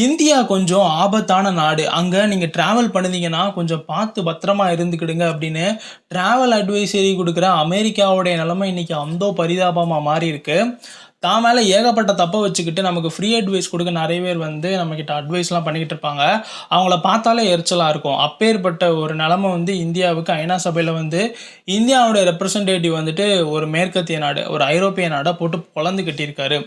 India கொஞ்சம் ஆபத்தான நாடு. அங்கே நீங்கள் ட்ராவல் பண்ணுதீங்கன்னா கொஞ்சம் பார்த்து பத்திரமா இருந்துக்கிடுங்க அப்படின்னு ட்ராவல் அட்வைசரி கொடுக்குற அமெரிக்காவுடைய நிலைமை இன்னைக்கு அந்தோ மாறி மாறியிருக்கு. தான் மேலே ஏகப்பட்ட தப்பை வச்சுக்கிட்டு, நமக்கு ஃப்ரீ அட்வைஸ் கொடுக்க நிறைய பேர் வந்து நம்மக்கிட்ட அட்வைஸ்லாம் பண்ணிக்கிட்டு இருப்பாங்க. அவங்கள பார்த்தாலே எரிச்சலாக இருக்கும். அப்பேற்பட்ட ஒரு நிலமை வந்து இந்தியாவுக்கு ஐநா சபையில் வந்து இந்தியாவுடைய ரெப்ரசன்டேட்டிவ் வந்துட்டு ஒரு மேற்கத்திய நாடு, ஒரு ஐரோப்பிய நாடை போட்டு குழந்து கட்டியிருக்காரு.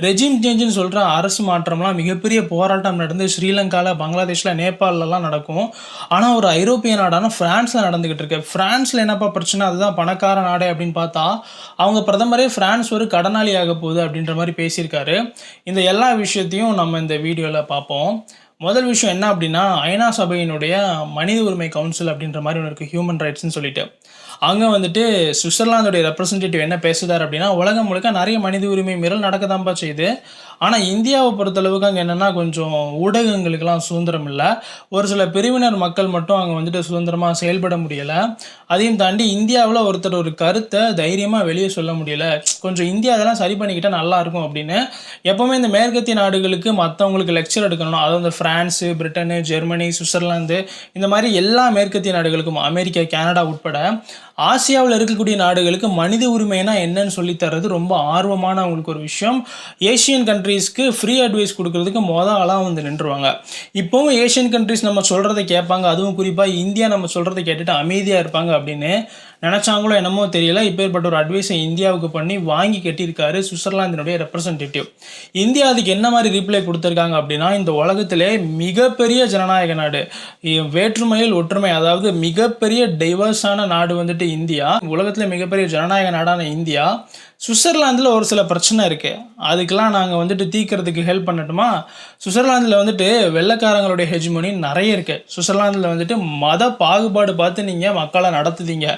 ரெஜிம் சேஞ்சுன்னு சொல்கிற அரசு மாற்றம்லாம் மிகப்பெரிய போராட்டம் நடந்து ஸ்ரீலங்காவில் பங்களாதேஷில் நேபாளலலாம் நடக்கும். ஆனால் ஒரு ஐரோப்பிய நாடான ஃப்ரான்ஸில் நடந்துக்கிட்டு இருக்கு. ஃப்ரான்ஸில் என்னப்பா பிரச்சனை? அதுதான் பணக்கார நாடே அப்படின்னு பார்த்தா, அவங்க பிரதமரே ஃப்ரான்ஸ் ஒரு கடனாளி ஆகப் போகுது அப்படின்ற மாதிரி பேசியிருக்காரு. இந்த எல்லா விஷயத்தையும் நம்ம இந்த வீடியோவில் பார்ப்போம். முதல் விஷயம் என்ன அப்படின்னா, ஐநா சபையினுடைய மனித உரிமை கவுன்சில் அப்படின்ற மாதிரி ஒன்று இருக்குது ஹியூமன் ரைட்ஸ்னு சொல்லிட்டு. அங்கே வந்துட்டு சுவிட்சர்லாந்துடைய ரெப்ரசன்டேட்டிவ் என்ன பேசுதார் அப்படின்னா, உலகம் முழுக்க நிறைய மனித உரிமை மீறல் நடக்கத்தான்பா செய்யுது. ஆனால் இந்தியாவை பொறுத்தளவுக்கு அங்கே என்னென்னா கொஞ்சம் ஊடகங்களுக்கெல்லாம் சுதந்திரம் இல்லை ஒரு சில பிரிவினர் மக்கள் மட்டும் அங்கே வந்துட்டு சுதந்திரமாக செயல்பட முடியலை அதையும் தாண்டி இந்தியாவில் ஒருத்தர் ஒரு கருத்தை தைரியமாக வெளியே சொல்ல முடியல. கொஞ்சம் இந்தியா இதெல்லாம் சரி பண்ணிக்கிட்டால் நல்லாயிருக்கும் அப்படின்னு, எப்போவுமே இந்த மேற்கத்திய நாடுகளுக்கு மற்றவங்களுக்கு லெக்சர் எடுக்கணும். அது இந்த ஃப்ரான்ஸு பிரிட்டனு, ஜெர்மனி, சுவிட்சர்லாந்து இந்த மாதிரி எல்லா மேற்கத்திய நாடுகளுக்கும், அமெரிக்கா, கனடா உட்பட ஆசியாவில் இருக்கக்கூடிய நாடுகளுக்கு மனித உரிமைனா என்னன்னு சொல்லி தர்றது ரொம்ப ஆர்வமான அவங்களுக்கு ஒரு விஷயம். ஏசியன் கண்ட்ரீஸ்க்கு ஃப்ரீ அட்வைஸ் கொடுக்கறதுக்கு மொத ஆளாக வந்து நின்றுவாங்க. இப்போவும் ஏஷியன் கண்ட்ரீஸ் நம்ம சொல்கிறத கேட்பாங்க. அதுவும் குறிப்பாக இந்தியா நம்ம சொல்கிறத கேட்டுட்டு அமைதியாக இருப்பாங்க அப்படின்னு நினச்சாங்களோ என்னமோ தெரியல. இப்பேற்பட்ட ஒரு அட்வைஸை இந்தியாவுக்கு பண்ணி வாங்கி கட்டியிருக்காரு சுவிட்சர்லாந்தினுடைய ரெப்ரசன்டேட்டிவ். இந்தியா அதுக்கு என்ன மாதிரி ரிப்ளை கொடுத்துருக்காங்க அப்படின்னா, இந்த உலகத்திலே மிகப்பெரிய ஜனநாயக நாடு. வேற்றுமையில் ஒற்றுமை. அதாவது மிகப்பெரிய டைவர்ஸான நாடு வந்துட்டு இந்தியா. உலகத்தில் மிகப்பெரிய ஜனநாயக நாடான இந்தியா. சுவிட்சர்லாந்தில் ஒரு சில பிரச்சனை இருக்குது அதுக்கெலாம் நாங்கள் வந்துட்டு தீக்கிறதுக்கு ஹெல்ப் பண்ணட்டுமா? சுவிட்சர்லாந்தில் வந்துட்டு வெள்ளைக்காரங்களுடைய ஹெஜ்மனி நிறைய இருக்குது சுவிட்சர்லாந்தில் வந்துட்டு மத பாகுபாடு பார்த்து நீங்கள் மக்களை நடத்துதீங்க.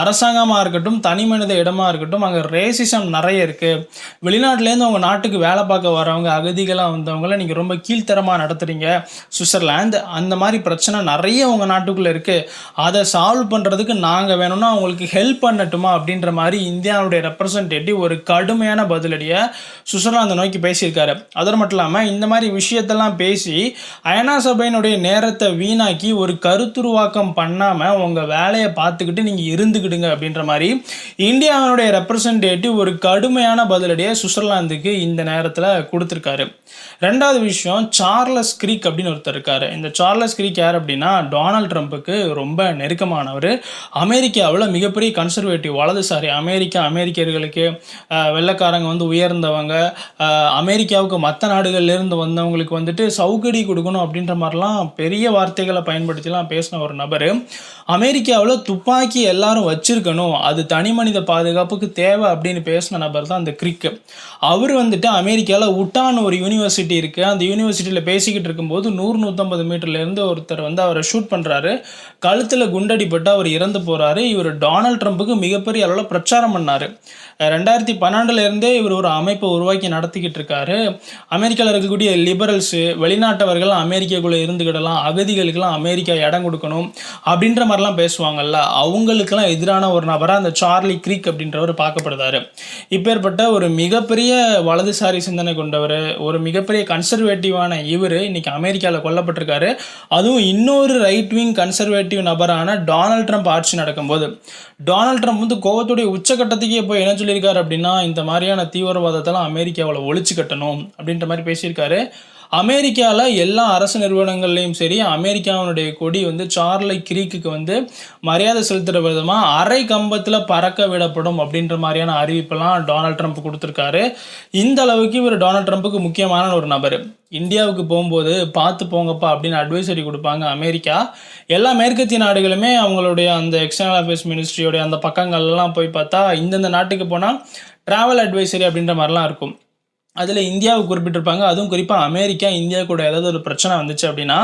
அரசாங்கமாக இருக்கட்டும், தனி மனித இடமாக இருக்கட்டும், அங்கே ரேசிசம் நிறைய இருக்குது வெளிநாட்டிலேருந்து உங்கள் நாட்டுக்கு வேலை பார்க்க வரவங்க, அகதிகளாக வந்தவங்கள நீங்கள் ரொம்ப கீழ்த்தரமாக நடத்துறீங்க. சுவிட்சர்லாந்து அந்த மாதிரி பிரச்சனை நிறைய உங்கள் நாட்டுக்குள்ளே இருக்குது அதை சால்வ் பண்ணுறதுக்கு நாங்கள் வேணும்னா உங்களுக்கு ஹெல்ப் பண்ணட்டுமா? அப்படின்ற மாதிரி இந்தியாவுடைய ரெப்ரசன்டேட்டிவ் ஒரு கடுமையான பதிலடியை சுவிட்சர்லாந்து நோக்கி பேசியிருக்காரு. அதோடு மட்டும் இல்லாமல் இந்த மாதிரி விஷயத்தெல்லாம் பேசி, அயனா சபையினுடைய நேரத்தை வீணாக்கி ஒரு கருத்துருவாக்கம் பண்ணாமல் உங்கள் வேலையை பார்த்துக்கிட்டு நீங்கள் இருந்து இருந்துக்கிடுங்க அப்படின்ற மாதிரி இந்தியாவினுடைய ரெப்ரசன்டேட்டிவ் ஒரு கடுமையான பதிலடியை சுவிட்சர்லாந்துக்கு இந்த நேரத்தில் கொடுத்துருக்காரு ரெண்டாவது விஷயம் சார்லஸ் கிரீக் அப்படின்னு ஒருத்தர் இருக்காரு. இந்த சார்லஸ் கிரீக் யார் அப்படின்னா, டொனால்ட் ட்ரம்புக்கு ரொம்ப நெருக்கமானவர் அமெரிக்காவில் மிகப்பெரிய கன்சர்வேட்டிவ் வலதுசாரி. அமெரிக்கா அமெரிக்கர்களுக்கு வெள்ளக்காரங்க வெள்ளைக்காரங்க வந்து உயர்ந்தவங்க. அமெரிக்காவுக்கு மற்ற நாடுகள்லேருந்து வந்தவங்களுக்கு வந்துட்டு சவுக்கடி கொடுக்கணும் அப்படின்ற மாதிரிலாம் பெரிய வார்த்தைகளை பயன்படுத்திலாம் பேசின ஒரு நபரு. அமெரிக்காவில் துப்பாக்கி எல்லாரும் வச்சுருக்கணும் அது தனி மனித பாதுகாப்புக்கு தேவை அப்படின்னு பேசின நபர் தான் அந்த கிரிக்கு அவர் வந்துட்டு அமெரிக்காவில் உட்டான் ஒரு யூனிவர்சிட்டி இருக்குது அந்த யூனிவர்சிட்டியில் பேசிக்கிட்டு இருக்கும்போது நூறு நூற்றம்பது மீட்டர்லேருந்து ஒருத்தர் வந்து அவரை ஷூட் பண்ணுறாரு கழுத்தில் குண்டடிப்பட்டு அவர் இறந்து போகிறாரு இவர் டொனால்ட் ட்ரம்புக்கு மிகப்பெரிய அளவில் பிரச்சாரம் பண்ணார் ரெண்டாயிரத்தி பன்னெண்டுலேருந்தே இவர் ஒரு அமைப்பை உருவாக்கி நடத்திக்கிட்டு இருக்காரு. அமெரிக்காவில் இருக்கக்கூடிய லிபரல்ஸு வெளிநாட்டவர்கள் அமெரிக்காக்குள்ளே இருந்துக்கிடலாம். அகதிகளுக்கெல்லாம் அமெரிக்கா இடம் கொடுக்கணும் அப்படின்ற மாதிரிலாம் பேசுவாங்கல்ல. அவங்களுக்கெல்லாம் எதிரான ஒரு நபராக அந்த சார்லி கிரீக் அப்படின்றவர் பார்க்கப்படுறாரு. இப்பேற்பட்ட ஒரு மிகப்பெரிய வலதுசாரி சிந்தனை கொண்டவர் ஒரு மிகப்பெரிய கன்சர்வேட்டிவான இவரு இன்னைக்கு அமெரிக்காவில் கொல்லப்பட்டிருக்காரு. அதுவும் இன்னொரு ரைட் விங் கன்சர்வேட்டிவ் நபரான டொனால்ட் ட்ரம்ப் ஆட்சி நடக்கும்போது. டொனால்ட் ட்ரம்ப் வந்து கோவத்துடைய உச்சகட்டத்துக்கே போய் என்ன சொல்லியிருக்காரு அப்படின்னா, இந்த மாதிரியான தீவிரவாதத்தெல்லாம் அமெரிக்காவில் ஒழிச்சு கட்டணும் அப்படின்ற மாதிரி பேசியிருக்காரு. அமெரிக்காவில் எல்லா அரசு நிறுவனங்கள்லையும் சரி, அமெரிக்காவினுடைய கொடி வந்து சார்லை கிரீக்குக்கு வந்து மரியாதை செலுத்துகிற விதமாக அரை கம்பத்தில் பறக்க விடப்படும் அப்படின்ற மாதிரியான அறிவிப்பெல்லாம் டொனால்ட் ட்ரம்ப் கொடுத்துருக்காரு இந்த அளவுக்கு இவர் டொனால்ட் ட்ரம்புக்கு முக்கியமான ஒரு நபர் இந்தியாவுக்கு போகும்போது பார்த்து போங்கப்பா அப்படின்னு அட்வைசரி கொடுப்பாங்க அமெரிக்கா. எல்லா மேற்கத்திய நாடுகளுமே அவங்களுடைய அந்த எக்ஸ்டர்னல் அஃபேர்ஸ் மினிஸ்ட்ரியோட அந்த பக்கங்கள்லாம் போய் பார்த்தா, இந்தந்த நாட்டுக்கு போனால் ட்ராவல் அட்வைசரி அப்படின்ற மாதிரிலாம் இருக்கும். அதில் இந்தியாவை குறிப்பிட்டிருப்பாங்க. அதுவும் குறிப்பாக அமெரிக்கா, இந்தியா கூட ஏதாவது ஒரு பிரச்சனை வந்துச்சு அப்படின்னா,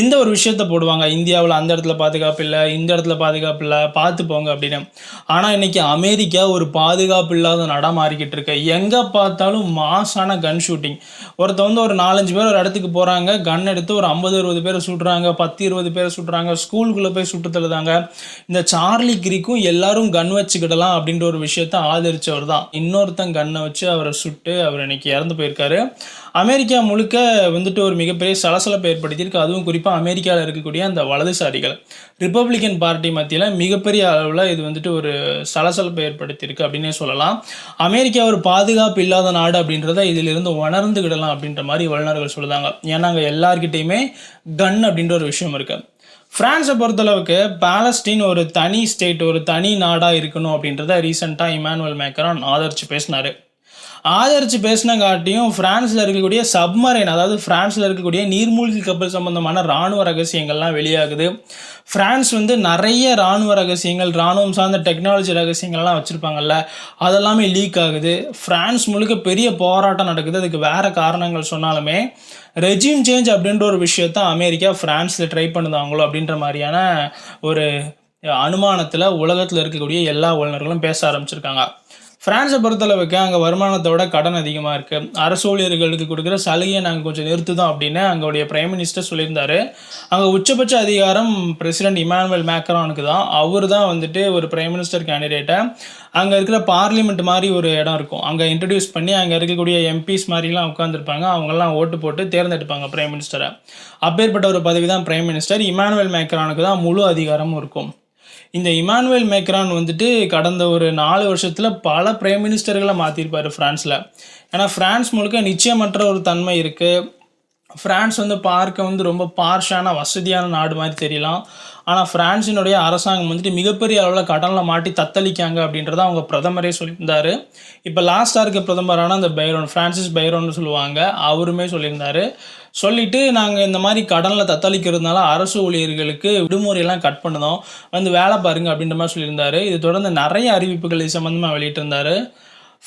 இந்த ஒரு விஷயத்த போடுவாங்க. இந்தியாவில் அந்த இடத்துல பாதுகாப்பு இல்லை இந்த இடத்துல பாதுகாப்பு இல்லை பார்த்து போங்க அப்படின்னு. ஆனால் இன்றைக்கி அமெரிக்கா ஒரு பாதுகாப்பு இல்லாத நடம் மாறிக்கிட்டு இருக்கு. எங்கே பார்த்தாலும் மாஸான கன் ஷூட்டிங். ஒருத்த வந்து ஒரு 4, 5 பேர் ஒரு இடத்துக்கு போகிறாங்க கன் எடுத்து ஒரு ஐம்பது இருபது பேர் சுடுறாங்க. பத்து இருபது பேர் சுடுறாங்க. ஸ்கூலுக்குள்ளே போய் சுட்டு தள்ளுதாங்க. இந்த சார்லி கிரிக்கும் எல்லாரும் கன் வச்சுக்கிடலாம் அப்படின்ற ஒரு விஷயத்த ஆதரிச்சவர் தான். இன்னொருத்தன் கன்னை வச்சு அவரை சுட்டு அவர் இன்னைக்கு இறந்து போயிருக்காரு. அமெரிக்கா முழுக்க வந்துட்டு ஒரு மிகப்பெரிய சலசலப்பை ஏற்படுத்தியிருக்கு. அதுவும் குறிப்பாக அமெரிக்காவில் இருக்கக்கூடிய அந்த வலதுசாரிகள். ரிப்பப்ளிக்கன் பார்ட்டி மத்தியில் மிகப்பெரிய அளவில் இது வந்துட்டு ஒரு சலசலப்பை ஏற்படுத்தியிருக்கு அப்படின்னே சொல்லலாம். அமெரிக்கா ஒரு பாதுகாப்பு இல்லாத நாடு அப்படின்றத இதிலிருந்து உணர்ந்துக்கிடலாம் அப்படின்ற மாதிரி வல்லுநர்கள் சொல்லுதாங்க ஏன்னா அங்கே எல்லார்கிட்டேயுமே கன் அப்படின்ற ஒரு விஷயம் இருக்குது ஃப்ரான்ஸை பொறுத்தளவுக்கு பாலஸ்டீன் ஒரு தனி ஸ்டேட் ஒரு தனி நாடாக இருக்கணும் அப்படின்றத ரீசெண்டாக இமானுவல் மேக்கரான் ஆதரித்து பேசினார். ஆதரித்து பேசினங்காட்டியும் ஃப்ரான்ஸில் இருக்கக்கூடிய சப்மரைன் அதாவது ஃப்ரான்ஸில் இருக்கக்கூடிய நீர்மூழ்கி கப்பல் சம்பந்தமான இராணுவ ரகசியங்கள்லாம் வெளியாகுது. ஃப்ரான்ஸ் வந்து நிறைய இராணுவ ரகசியங்கள் இராணுவம் சார்ந்த டெக்னாலஜி ரகசியங்கள்லாம் வச்சுருப்பாங்கல்ல அதெல்லாமே லீக் ஆகுது. ஃப்ரான்ஸ் முழுக்க பெரிய போராட்டம் நடக்குது. அதுக்கு வேறு காரணங்கள் சொன்னாலுமே ரெஜிம் சேஞ்ச் அப்படின்ற ஒரு விஷயத்த அமெரிக்கா ஃப்ரான்ஸில் ட்ரை பண்ணுதாங்களோ அப்படின்ற மாதிரியான ஒரு அனுமானத்தில் உலகத்தில் இருக்கக்கூடிய எல்லா வல்லுநர்களும் பேச ஆரம்பிச்சிருக்காங்க. ஃப்ரான்ஸை பொறுத்தளவுக்கு அங்கே வருமானத்தை விட கடன் அதிகமாக இருக்குது அரசு ஊழியர்களுக்கு கொடுக்குற சலுகையை நாங்கள் கொஞ்சம் நிறுத்துதோம் அப்படின்னு அங்களுடைய பிரைம் மினிஸ்டர் சொல்லியிருந்தாரு. அங்கே உச்சபட்ச அதிகாரம் பிரசிடென்ட் இமானுவல் மேக்ரானுக்கு தான். அவர் தான் வந்துட்டு ஒரு பிரைம் மினிஸ்டர் கேண்டிடேட்டை அங்கே இருக்கிற பார்லிமெண்ட் மாதிரி ஒரு இடம் இருக்கும். அங்கே இன்ட்ரடியூஸ் பண்ணி அங்கே இருக்கக்கூடிய எம்பிஸ் மாதிரிலாம் உட்காந்துருப்பாங்க அவங்கெல்லாம் ஓட்டு போட்டு தேர்ந்தெடுப்பாங்க பிரைம் மினிஸ்டரை அப்பேற்பட்ட ஒரு பதவி தான் பிரைம் மினிஸ்டர் இமானுவல் மேக்ரானுக்கு தான் முழு அதிகாரமும் இருக்கும். இந்த இமானுவேல் மேக்ரான் வந்துட்டு கடந்த ஒரு நாலு வருஷத்தில் பல பிரைம் மினிஸ்டர்களை மாற்றிருப்பார் ஃப்ரான்ஸில். ஏன்னா ஃப்ரான்ஸ் முழுக்க நிச்சயமற்ற ஒரு தன்மை இருக்குது ஃப்ரான்ஸ் வந்து பார்க்க வந்து ரொம்ப பார்ஷான வசதியான நாடு மாதிரி தெரியலாம். ஆனால் ஃப்ரான்ஸினுடைய அரசாங்கம் வந்துட்டு மிகப்பெரிய அளவில் கடனில் மாட்டி தத்தளிக்காங்க அப்படின்றத அவங்க பிரதமரே சொல்லியிருந்தார். இப்போ லாஸ்ட்டாக இருக்க பிரதமரான அந்த பைரோன் ஃப்ரான்சிஸ் பைரோன்னு சொல்லுவாங்க அவருமே சொல்லியிருந்தார். சொல்லிட்டு நாங்கள் இந்த மாதிரி கடனில் தத்தளிக்கிறதுனால அரசு ஊழியர்களுக்கு விடுமுறையெல்லாம் கட் பண்ணுதோம் வந்து வேலை பாருங்க அப்படின்ற மாதிரி சொல்லியிருந்தாரு. இது தொடர்ந்து நிறைய அறிவிப்புகள் இது சம்மந்தமாக வெளியிட்டிருந்தாரு.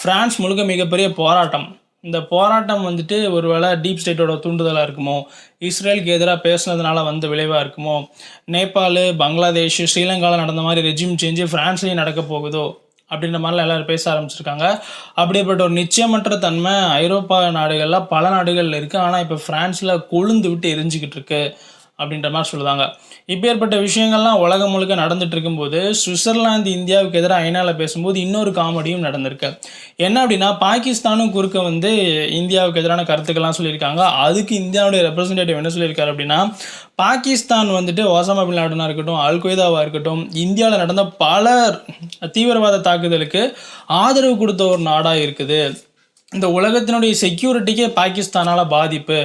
ஃப்ரான்ஸ் முழுக்க மிகப்பெரிய போராட்டம். இந்த போராட்டம் வந்துட்டு ஒருவேளை டீப் ஸ்டேட்டோட தூண்டுதலாக இருக்குமோ? இஸ்ரேலுக்கு எதிராக பேசுனதுனால வந்த விளைவாக இருக்குமோ? நேபாள் பங்களாதேஷ் ஸ்ரீலங்காவில் நடந்த மாதிரி ரெஜிம் சேஞ்சு ஃப்ரான்ஸ்லேயும் நடக்க போகுதோ? அப்படின்ற மாதிரிலாம் எல்லோரும் பேச ஆரம்பிச்சிருக்காங்க. அப்படிப்பட்ட ஒரு நிச்சயமற்ற தன்மை ஐரோப்பா நாடுகளில் பல நாடுகளில் இருக்குது ஆனால் இப்போ ஃப்ரான்ஸில் கொழுந்து விட்டு எரிஞ்சிக்கிட்டு இருக்குது அப்படின்ற மாதிரி சொல்லுவாங்க இப்பேற்பட்ட விஷயங்கள்லாம் உலகம் முழுக்க நடந்துட்டு இருக்கும்போது சுவிட்சர்லாந்து இந்தியாவுக்கு எதிராக ஐநாவில் பேசும்போது இன்னொரு காமெடியும் நடந்திருக்கு. என்ன அப்படின்னா பாகிஸ்தானும் குறுக்க வந்து இந்தியாவுக்கு எதிரான கருத்துக்கள்லாம் சொல்லியிருக்காங்க. அதுக்கு இந்தியாவுடைய ரெப்ரசன்டேட்டிவ் என்ன சொல்லியிருக்காரு அப்படின்னா பாகிஸ்தான் வந்துட்டு ஓசாமா பின் லாடனாக இருக்கட்டும் அல்கொய்தாவாக இருக்கட்டும் இந்தியாவில் நடந்த பல தீவிரவாத தாக்குதலுக்கு ஆதரவு கொடுத்த ஒரு நாடாக இருக்குது. இந்த உலகத்தினுடைய செக்யூரிட்டிக்கே பாகிஸ்தானால் பாதிப்பு.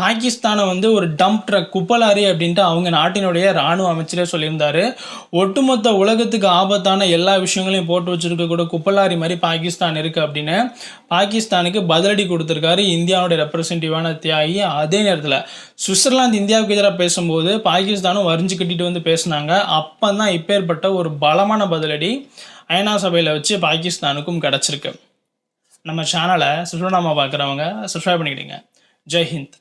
பாகிஸ்தானை வந்து ஒரு டம்ப் ட்ரக் குப்பலாரி அப்படின்ட்டு அவங்க நாட்டினுடைய இராணுவ அமைச்சரே சொல்லியிருந்தாரு. ஒட்டுமொத்த உலகத்துக்கு ஆபத்தான எல்லா விஷயங்களையும் போட்டு வச்சுருக்கக்கூட குப்பலாரி மாதிரி பாகிஸ்தான் இருக்குது அப்படின்னு பாகிஸ்தானுக்கு பதிலடி கொடுத்துருக்காரு இந்தியாவுடைய ரெப்ரசன்டேட்டிவான தியாகி. அதே நேரத்தில் சுவிட்சர்லாந்து இந்தியாவுக்கு எதிராக பேசும்போது பாகிஸ்தானும் வரிஞ்சு கட்டிட்டு வந்து பேசினாங்க. அப்போ தான் இப்பேற்பட்ட ஒரு பலமான பதிலடி ஐநா சபையில் வச்சு பாகிஸ்தானுக்கும் கிடச்சிருக்கு. நம்ம சேனலை சுற்றுலாமா பார்க்குறவங்க சப்ஸ்கிரைப் பண்ணிக்கிடுங்க. ஜெய் ஹிந்த்.